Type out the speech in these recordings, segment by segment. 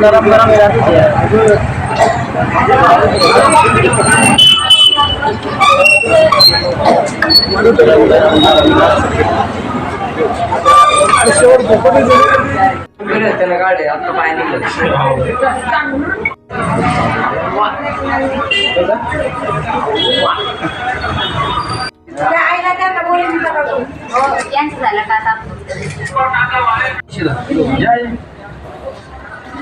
गरम गरम जाती है त्याला गाडी आता पाय आईला त्यांना हो, यांचं झालं का आता?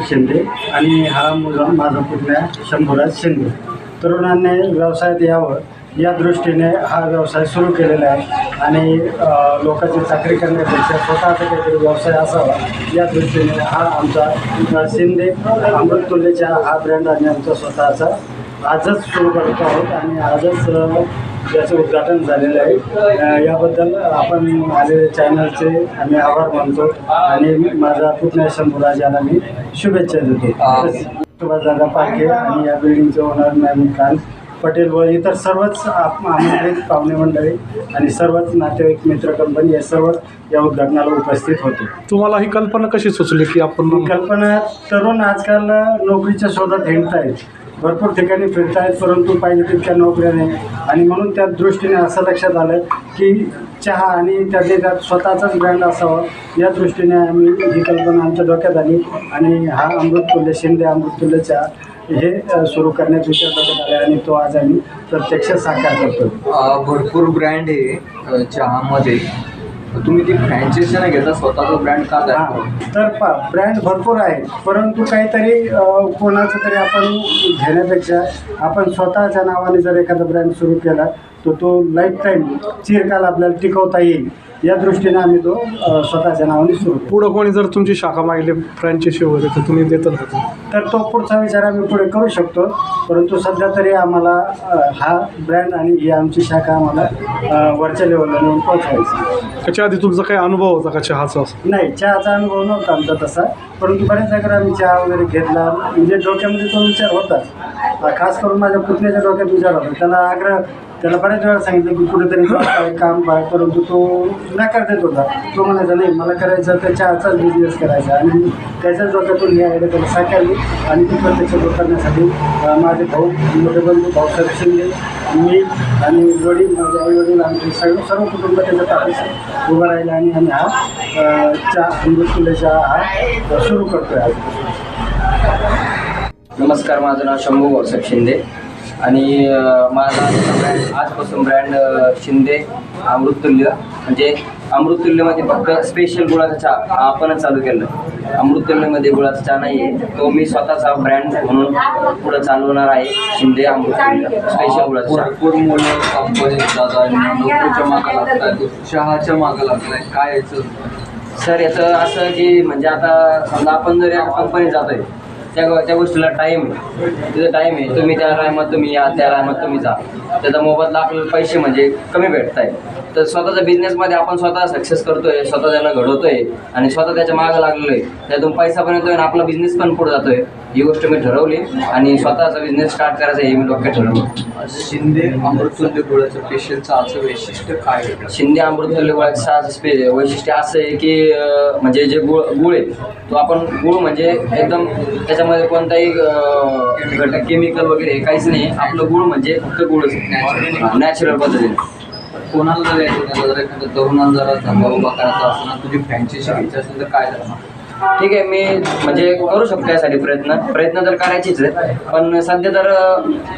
शिंदे आणि हा मुलगा माझा पुतण्या शंभूराज शिंदे. तरुणांनी व्यवसायात यावं या दृष्टीने हा व्यवसाय सुरू केलेला आहे आणि लोकांची चाकरी करण्यापेक्षा स्वतःचा काहीतरी व्यवसाय असावा या दृष्टीने हा आमचा शिंदे अमृततुल्यच्या हा ब्रँड आणि आमचा स्वतःचा आजच सुरू करत आहोत आणि आजच याचं उद्घाटन झालेलं आहे याबद्दल आपण आलेले चॅनलचे आम्ही आभार मानतो आणि माझा पुतण्या शंभूराज याला मी शुभेच्छा देतो दादा पारखे आणि या बिल्डिंगचे ओनर मॅम खान पटेल व इतर सर्वच आप- आमंत्रित पाहुणे मंडळी आणि सर्वच नातेवाईक मित्र कंपनी हे सर्वच या उद्घाटनाला उपस्थित होते. तुम्हाला ही कल्पना कशी सुचली की आपण ही कल्पना तरुण आजकाल नोकरीच्या शोधात हिंडत आहेत भरपूर ठिकाणी फिरत आहेत परंतु पाहिजे तितक्या नोकऱ्या नाही. आणि म्हणून त्या दृष्टीने असं लक्षात आलं की चहा आणि त्यातल्या त्यात स्वतःचाच ब्रँड असावा. या दृष्टीने आम्ही ही कल्पना आमच्या डोक्यात आली आणि हा अमृततुल्य शिंदे अमृततुल्य चहा हे सुरू करण्यात विचार डोक्यात आले आणि तो आज आम्ही प्रत्यक्ष साकार करतो भरपूर ब्रँड आहे चहामध्ये. तुम्ही ती फ्रँचायसी नाही घेता स्वतःचा ब्रँड का द्या हां तर पा ब्रँड भरपूर आहे परंतु काहीतरी कोणाचं तरी आपण घेण्यापेक्षा आपण स्वतःच्या नावाने जर एखादा ब्रँड सुरू केला तर तो लाईफ टाईम चिरकाल आपल्याला टिकवता येईल. या दृष्टीने आम्ही तो स्वतःच्या नावाने सुरू पुढं कोणी जर तुमची शाखा मागली फ्रँचायसी वगैरे तर तुम्ही देतात? तर तो पुढचा विचार आम्ही पुढे करू शकतो परंतु सध्या तरी आम्हाला हा ब्रँड आणि ही आमची शाखा आम्हाला वरच्या लेवलला नेऊन पोहोचवायची त्याच्या आधी तुमचा काही अनुभव होता का चहाचा? नाही चहाचा अनुभव नव्हता आमचा तसा परंतु बऱ्याच जागेवर आम्ही चहा वगैरे घेतला. म्हणजे डोक्यामध्ये तो विचार होता खास करून माझ्या पुतण्याच्या डोक्यात विचार होता. त्याला आग्रह त्याला बऱ्याच वेळा सांगितलं की कुठेतरी job काम पाय परंतु तो नकार देत होता. तो म्हणायचा नाही मला करायचं तर चहाचाच बिझनेस करायचा. आणि त्याच्याच डोक्यातून ही आयडिया त्याला साकारली आणि ती प्रत्यक्ष करण्यासाठी माझे भाऊ मोठे बंधू भाऊसाहेब शिंदे मी आणि वडील माझे आई वडील आमचे सर्व सर्व कुटुंब त्याच्या ताब्यात उभं राहिलं आणि आम्ही हा चा अमृत किल्ल्याचा हा सुरू करतोय आज. नमस्कार माझं नाव शंभू भाऊसाहेब शिंदे. आणि माझा ब्रँड आजपासून ब्रँड शिंदे अमृततुल्य. म्हणजे अमृततुल्यमध्ये फक्त स्पेशल गुळाचा चहा आपणच चालू केलं. अमृततुल्यमध्ये गुळाचा चहा नाही आहे तो मी स्वतःचा ब्रँड म्हणून पुढं चालवणार आहे शिंदे अमृततुल्य. स्पेशल गुळाचा भरपूर मुलं नोकरीच्या मागं लागतात चहाच्या मागं लागलाय काय याचं? सर याचं असं की म्हणजे आता समजा आपण जर या कंपनीत जातोय त्या त्या गोष्टीला टाईम आहे. तिथं टाईम आहे. तुम्ही त्या टायमात तुम्ही या त्या टायमात तुम्ही जा. त्याचा मोबदला आपल्याला पैसे म्हणजे कमी भेटत आहे तर स्वतःच्या बिझनेसमध्ये आपण स्वतः सक्सेस करतोय स्वतः त्यांना घडवतोय आणि स्वतः त्याच्या मागं लागलेलो आहे त्यातून पैसा पण येतोय आणि आपला बिझनेस पण पुढे जातोय. ही गोष्ट मी ठरवली आणि स्वतःचा बिझनेस स्टार्ट करायचा हे मी डोक्यात ठरवलं शिंदे अमृततुल्य गुळाचं स्पेशल चहाचं वैशिष्ट्य काय आहे? शिंदे अमृततुल्य गुळाचं चहाचं स्पे वैशिष्ट्य असं आहे की म्हणजे जे गुळ गुळ आहे तो आपण गुळ म्हणजे एकदम त्याच्यामध्ये कोणताही घटक केमिकल वगैरे हे काहीच नाही. आपलं गुळ म्हणजे फक्त गुळच नॅचरल पद्धतीने. कोणाला जर यायचं जर एखाद्या तरुणाला जरा धंदा उभा करायचा असेल तुझी फ्रँचायसी घ्यायची असेल तर काय करणार? ठीक आहे मी म्हणजे करू शकतो यासाठी प्रयत्न. प्रयत्न तर करायचीच आहे पण सध्या तर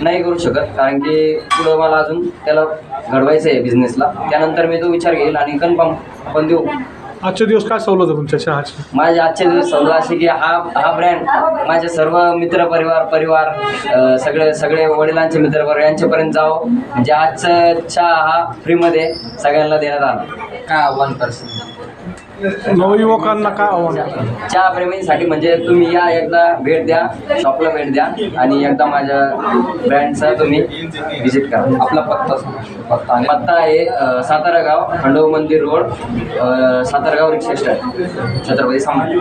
नाही करू शकत. कारण की पुढं मला अजून त्याला घडवायचं आहे बिझनेसला त्यानंतर मी तो विचार घेईल आणि कन्फर्म आपण देऊ. आजचे दिवस काय सवलत आहे तुमच्या चहाची? माझे आजचे दिवस सवलत असे की हा हा ब्रँड माझे सर्व मित्र परिवार परिवार अ, सगळे सगळे वडिलांचे मित्र परिवार यांच्यापर्यंत जावं. म्हणजे आजचं चहा हा फ्रीमध्ये सगळ्यांना देण्यात आला. काय आव्हान करशील नवयुवकांना काय आव्हान? चहा प्रेमीसाठी म्हणजे तुम्ही या एकदा भेट द्या शॉपला भेट द्या आणि एकदा माझ्या ब्रँडचा तुम्ही व्हिजिट करा. आपला पत्ता सांगा. पत्ता पत्ता आहे अ, सातारा गाव खंडोबा मंदिर रोड अ, सातारा गाव रिक्षा स्टँड छत्रपती संभाजी.